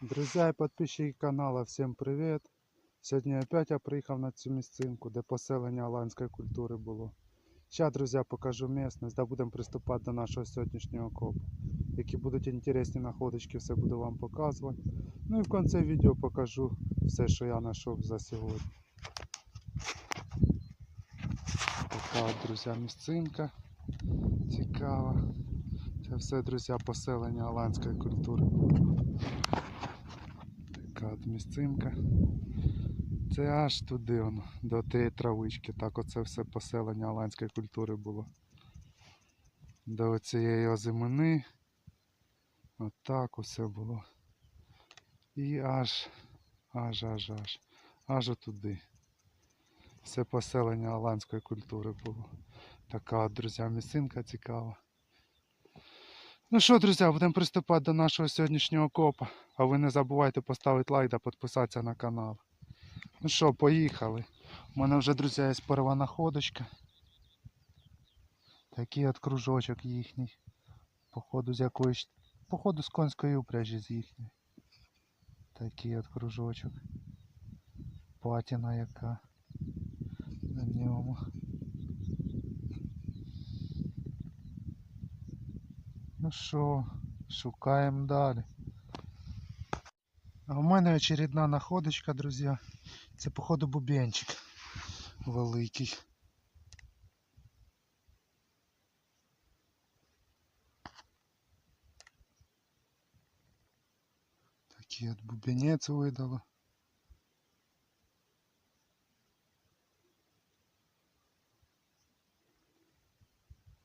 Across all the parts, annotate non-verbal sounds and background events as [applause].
Друзья и подписчики канала, всем привет! Сьогодні опять я приїхав на цю місцинку, де поселення аланської культури було. Зараз, друзі, покажу місцевість, де будемо приступати до нашого сьогоднішнього копу. Які будуть інтересні находочки, все буду вам показувати. Ну і в кінці відео покажу все, що я знайшов за сьогодні. Така от, друзі, місцинка цікава. Це все, друзі, поселення аланської культури. Місцинка. Це аж туди воно, до тієї травички. Так оце все поселення аланської культури було. До цієї озимини. Отак усе було. І аж, аж, аж, аж, аж отуди. Все поселення аланської культури було. Така от, друзі, місцинка цікава. Ну що, друзі, будемо приступати до нашого сьогоднішнього копа. А ви не забувайте поставити лайк та підписатися на канал. Ну що, поїхали. У мене вже, друзі, є перша находочка. Такий от кружочок їхній. Походу з якоїсь. Походу з конської упряжі з їхньої. Такий от кружочок. Патіна яка на ньому. Ну що, шукаємо далі. А у мене очередна находочка, друзі. Це походу бубенчик великий. Такий от бубенець видало.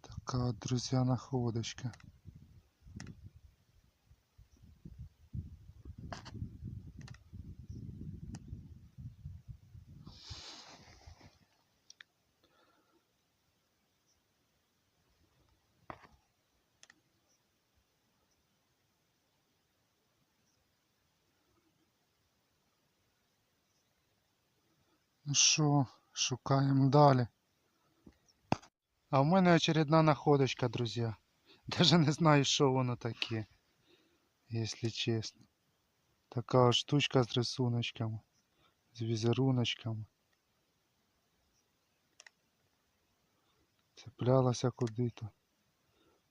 Така от, друзі, находочка. Ну що, шукаємо далі. А в мене очередна находочка, друзі. [laughs] Даже не знаю, що воно таке, якщо чесно. Така штучка з рисуночками, з візеруночками. Цеплялася куди-то.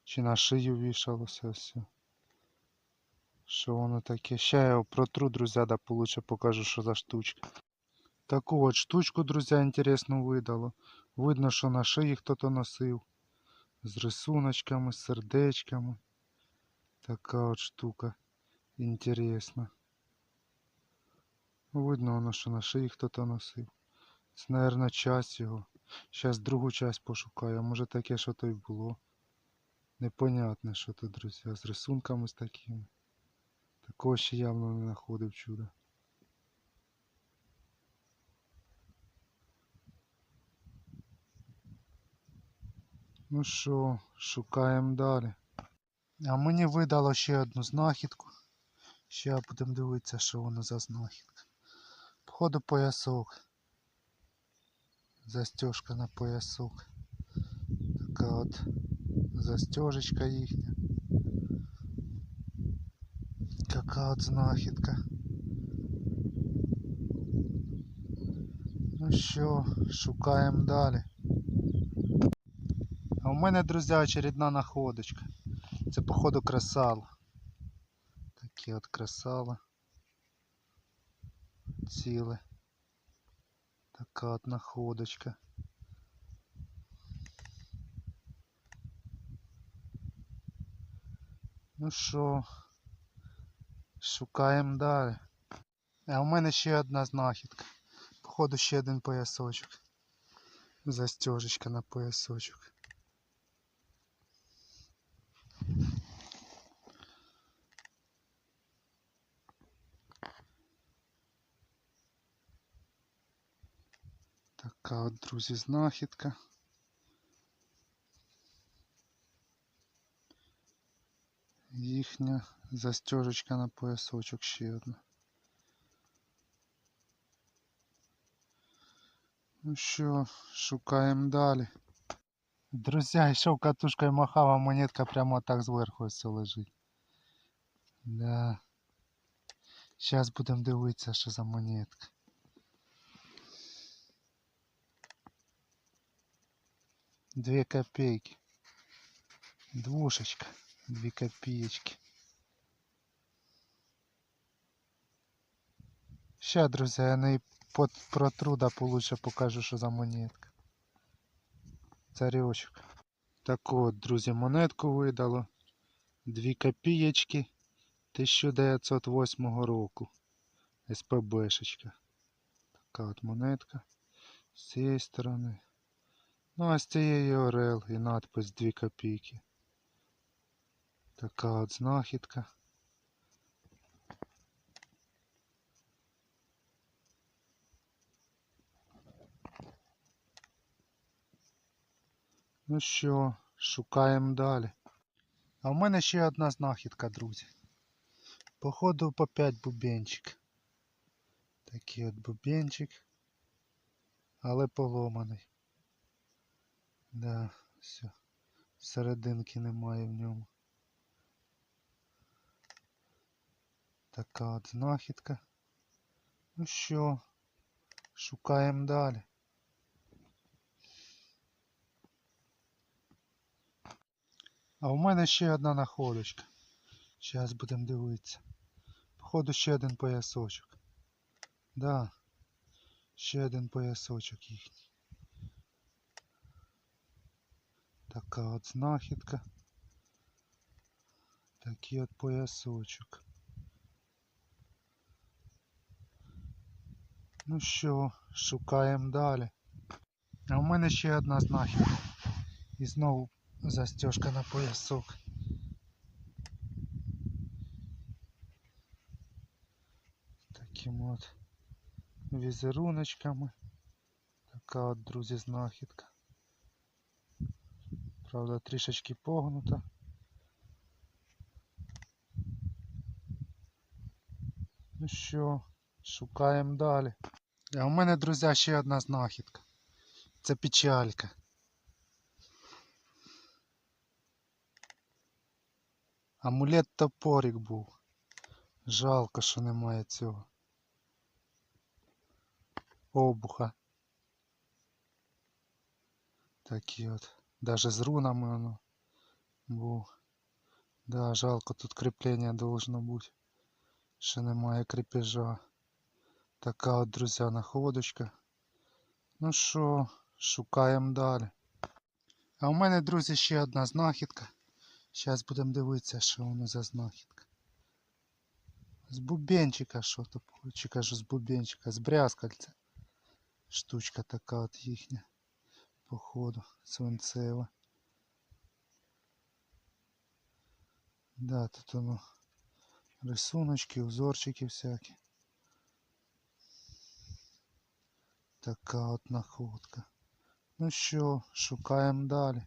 Чи на шию вішалося все. Що воно таке? Ще я протру, друзі, да получше покажу, що за штучка. Таку от штучку, друзі, інтересну видало. Видно, що на шиї хто-то носив. З рисуночками, з сердечками. Така от штука інтересна. Видно воно, що на шиї хто-то носив. Це, мабуть, часть його. Зараз другу часть пошукаю. а Може таке що то й було. Непонятне, що то, друзі. З рисунками з такими. Такого ще явно не знаходив чуда. Ну що, шукаємо далі. А мені видало ще одну знахідку. Ще будемо дивитися, що воно за знахідка. Походу поясок. Застежка на поясок. Така от застежечка їхня. Така от знахідка. Ну що, шукаємо далі. А у мене, друзі, очередна находочка. Це походу кресало. Такі от кресало. Ціле. Така от находочка. Ну що, шукаємо далі. А у мене ще одна знахідка. Походу ще один поясочок. Застежечка на поясочок. Така от, друзі, знахідка. Їхня застежечка на поясочок ще одна. Ну що, шукаємо далі. Друзі, йшов катушкою махав, а монетка прямо так зверху ось лежить. Да. Зараз будемо дивитися, що за монетка. Две копейки. Двушечка. Две копеечки. Ща, друзі, я не под- протру, да получше покажу, що за монетка. Царьочок. Так от, друзі, монетку видало. Дві копієчки 1908 року. СПБшечка. Така от монетка. З цієї сторони. Ну, а з цієї Орел і надпис 2 копійки. Така от знахідка. Ну що, шукаємо далі. А в мене ще одна знахідка, друзі. Походу по 5 бубенчик. Такий от бубенчик. Але поломаний. Да, все. Серединки немає в ньому. Така от знахідка. Ну що, шукаємо далі. А у мене ще одна находочка. Зараз будемо дивитися. Походу ще один поясочок. Да. Ще один поясочок їхній. Така от знахідка. Такий от поясочок. Ну що, шукаємо далі. А у мене ще одна знахідка. І знову застежка на поясок. Таким от візеруночками. Така от, друзі, знахідка. Правда, трішечки погнута. Ну що, шукаємо далі. А у мене, друзі, ще одна знахідка. Це печалька. Амулет топорик був. Жалко, що немає цього. Обуха. Такі от. Даже з рунами воно був. Да, жалко, тут кріплення должно бути. Ще немає крепежа. Така от, друзі, находочка. Ну що, шукаємо далі. А у мене, друзі, ще одна знахідка. Зараз будемо дивитися, що воно за знахідка. З бубенчика що то, чи кажу з бубенчика, з брязкальця. Штучка така от їхня. Походу, свинцева. Да, тут воно рисуночки, узорчики всякі. Така от находка. Ну що, шукаємо далі.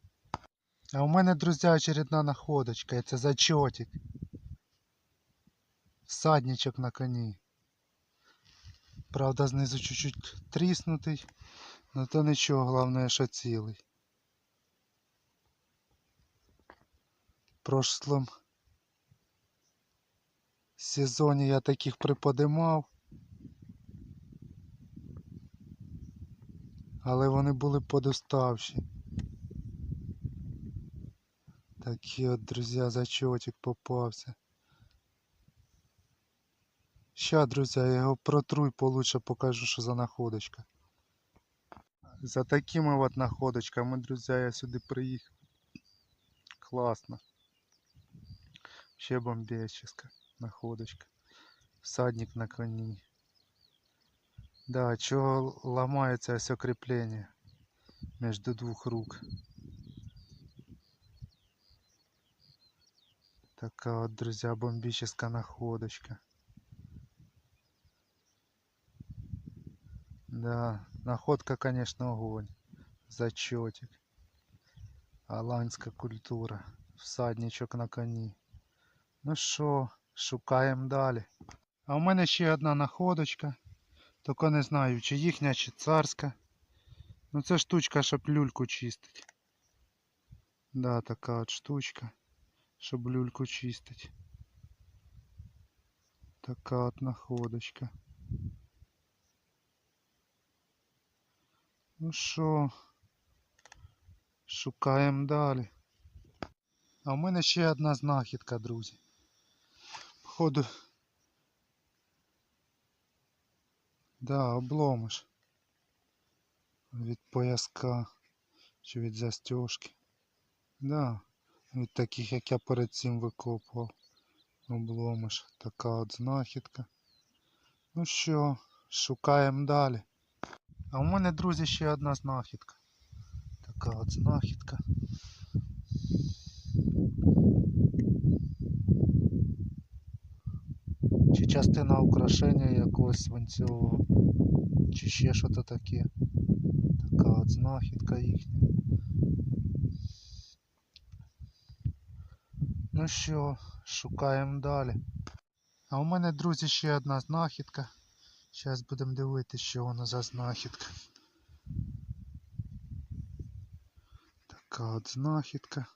А у мене, друзі, очередна находочка. Це зачотик. Всадничок на коні. Правда, знизу чуть-чуть тріснутий. Ну то нічого, головне, що цілий. Прошлом сезоні я таких приподимав. Але вони були подуставші. Такий от, друзі, зачотик попався. Ща, друзі, я його протру і получше покажу, що за находочка. За такими от находочками, друзі, я сюди приїхав. Класно. Ще бомбеческа находочка. Всадник на коні. Да, чого ламається ось креплення між двох рук. Така от, друзья, бомбическая находочка. Да, Находка, конечно, огонь. Зачетик. Аланська культура. Всадничок на коні. Ну що, шукаємо далі. А у мене ще одна находочка. Тільки не знаю, чи їхня, чи царська. Ну це штучка, щоб люльку чистить. Да, така от штучка. Щоб люльку чистить. Така от находочка. Ну що, шукаємо далі. А в мене ще одна знахідка, друзі. Походу. Да, обломиш. Від пояска чи від застежки. Да, від таких, як я перед цим викопував. Обломиш. Така от знахідка. Ну що, шукаємо далі. А у мене, друзі, ще одна знахідка. Така от знахідка. Чи частина украшення якогось свинцевого, чи ще що то таке. Така от знахідка їхня. Ну що, шукаємо далі. А у мене, друзі, ще одна знахідка. Зараз будемо дивитися, що воно за знахідка. Така от знахідка.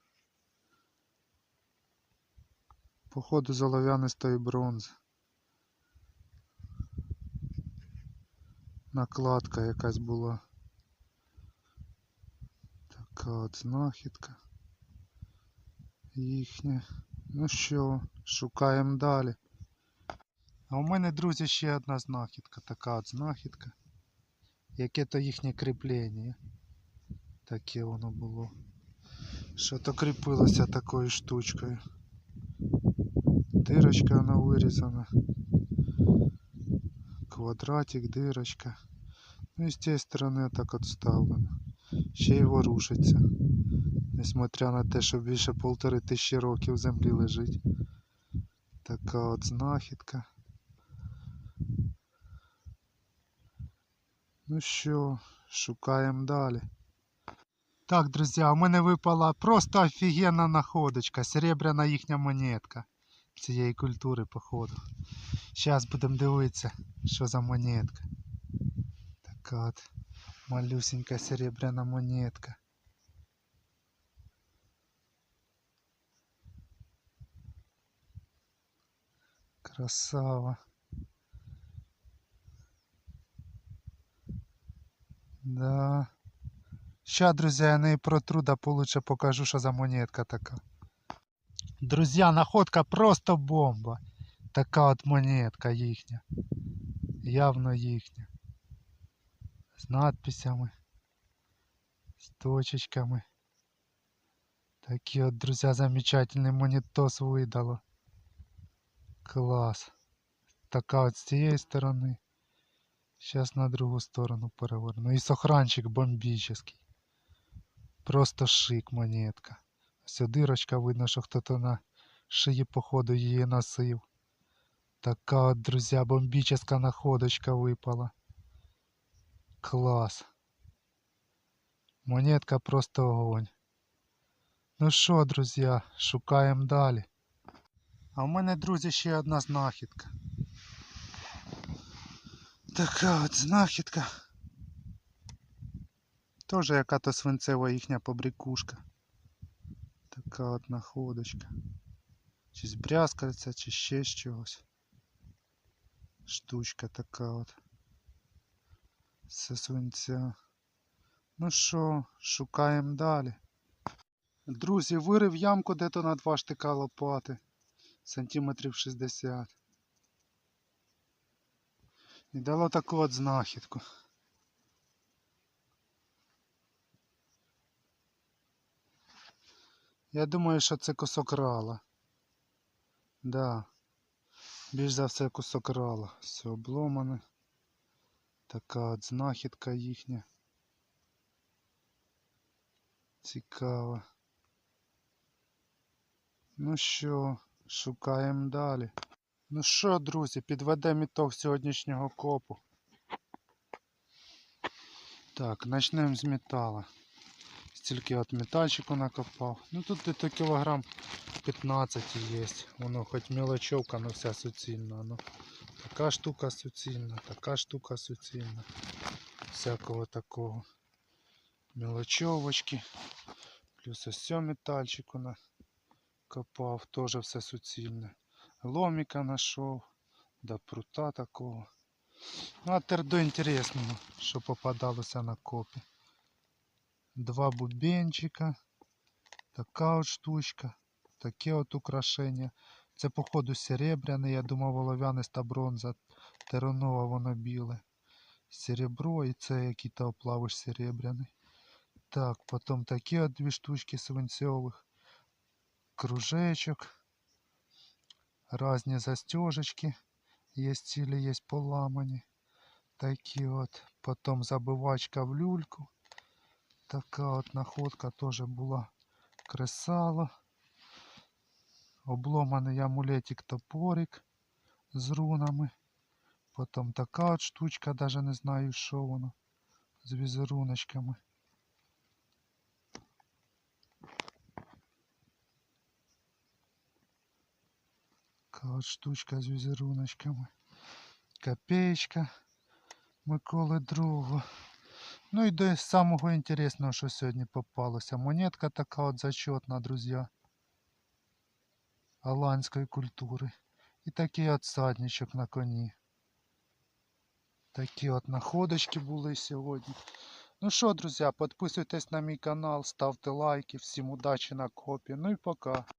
Походу з олов'янистої бронзи. Накладка якась була. Така от знахідка. Їхня. Ну що, шукаємо далі. А у мене, друзі, ще одна знахідка. Така от знахідка. Яке то їхнє кріплення. Таке воно було. Що то кріпилося такою штучкою. Дирочка вона вирізана. Квадратик, дирочка. Ну і з цієї сторони так от вставлено. Ще й ворушиться. Несмотря на те, що більше полтори тисячі років землі лежить. Така от знахідка. Ну що, шукаємо далі. Так, друзі, у мене випала просто офігенна находочка. Серебряна їхня монетка цієї культури, походу. Зараз будемо дивитися, що за монетка. Така от малюсенька серебряна монетка. Красава. Да. Ща, друзі, я неї протру, да получше покажу, що за монетка така. Друзі, находка просто бомба. Така от монетка їхня. Явно їхня. З надписями. З точечками. Такі от, друзі, замечательний монетос видало. Клас. Така от з цієї сторони. Сейчас на другу сторону переверну. І сохранчик бомбічний. Просто шик монетка. Ось дирочка видно, що хто-то на шиї, походу, її носив. Така от, друзі, бомбічна находочка випала. Клас. Монетка просто огонь. Ну що, друзі, шукаємо далі. А в мене, друзі, ще одна знахідка. Така от знахідка. Тоже яка-то свинцева їхня побрякушка. Така от находочка. Чи з чи ще з чогось. Штучка така от. Це свинця. Ну що, шукаємо далі. Друзі, вирив ямку де-то на два штика лопати. Сантиметрів 60. І дало таку от знахідку. Я думаю, що це кусок рала. Да. Більш за все кусок рала. Все обломане. Така от знахідка їхня. Цікава. Ну що, шукаємо далі. Ну що, друзі, підведемо ітог сьогоднішнього копу. Так, почнемо з металу. Стільки от метальчику накопав. Ну тут где-то кілограм 15 є. Воно хоч мелочевка, но вся суцільна. Ну, така штука суцільна, така штука суцільна. Всякого такого. Мелочевочки. Плюс ось цього метальчику накопав. Теж все суцільне. Ломіка знайшов. до прута такого. Ну, а тепер до інтересного, що попадалося на копі. Два бубенчика, така от штучка, таке от украшення. Це, походу, серебряне, я думав, олов'яниста бронза, теронова воно біле. Серебро і це який-то оплавиш серебряний. Так, потім такі от дві штучки свинцьових. Кружечок. Разні застежечки. Є цілі, є поламані. Такі от. Потім забивачка в люльку. Така от находка теж була кресало. Обломаний амулетик топорик з рунами. Потім така от штучка, даже не знаю, що воно. З візеруночками. От штучка з візеруночками. Копеечка Миколи Другого. Ну і до самого інтересного, що сьогодні попалося. Монетка така от зачетна, друзі. Аланської культури. І такий от садничок на коні. Такі от находочки були сьогодні. Ну що, друзі, підписуйтесь на мій канал, ставте лайки. Всім удачі на копі. Ну і пока.